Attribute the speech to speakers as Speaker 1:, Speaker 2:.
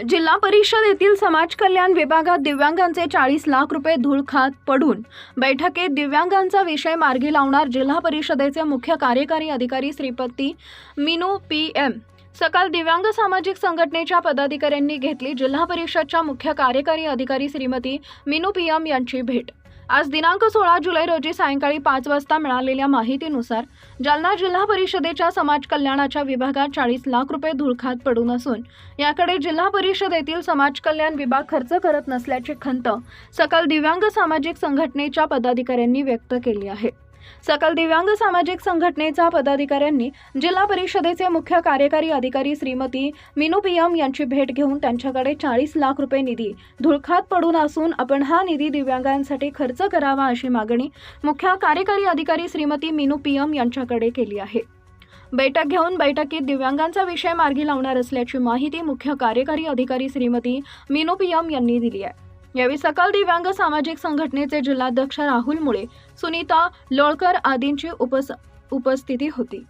Speaker 1: जिल्हा परिषद येथील समाज कल्याण विभागात दिव्यांगांचे चाळीस लाख रुपये धूळ खात पडून बैठकीत दिव्यांगांचा विषय मार्गी लावणार जिल्हा परिषदेचे मुख्य कार्यकारी अधिकारी श्रीपती मिनू पी एम. सकाळ दिव्यांग सामाजिक संघटनेच्या पदाधिकाऱ्यांनी घेतली जिल्हा परिषदच्या मुख्य कार्यकारी अधिकारी श्रीमती मिनू पी एम यांची भेट. आज दिनांक सोळा जुलै रोजी सायंकाळी पाच वाजता मिळालेल्या माहितीनुसार जालना जिल्हा परिषदेच्या समाज कल्याणाच्या विभागात चाळीस लाख रुपये धुळखात पडून असून याकडे जिल्हा परिषदेतील समाज कल्याण विभाग खर्च करत नसल्याची खंत सकल दिव्यांग सामाजिक संघटनेच्या पदाधिकाऱ्यांनी व्यक्त केली आहे. सकल दिव्यांग सामाजिक संघटनेच्या पदाधिकाऱ्यांनी जिल्हा परिषदेचे मुख्य कार्यकारी अधिकारी श्रीमती मिनू पियम यांची भेट घेऊन त्यांच्याकडे चाळीस लाख रुपये निधी धुळखात पडून असून आपण हा निधी दिव्यांगांसाठी खर्च करावा अशी मागणी मुख्य कार्यकारी अधिकारी श्रीमती मिनू पियम यांच्याकडे केली आहे. बैठक घेऊन बैठकीत दिव्यांगांचा विषय मार्गी लावणार असल्याची माहिती मुख्य कार्यकारी अधिकारी श्रीमती मिनू पियम यांनी दिली आहे. यावेळी सकल दिव्यांग सामाजिक संघटनेचे जिल्हाध्यक्ष राहुल मुळे सुनीता लोळकर आदींची उपस उपस्थिती होती.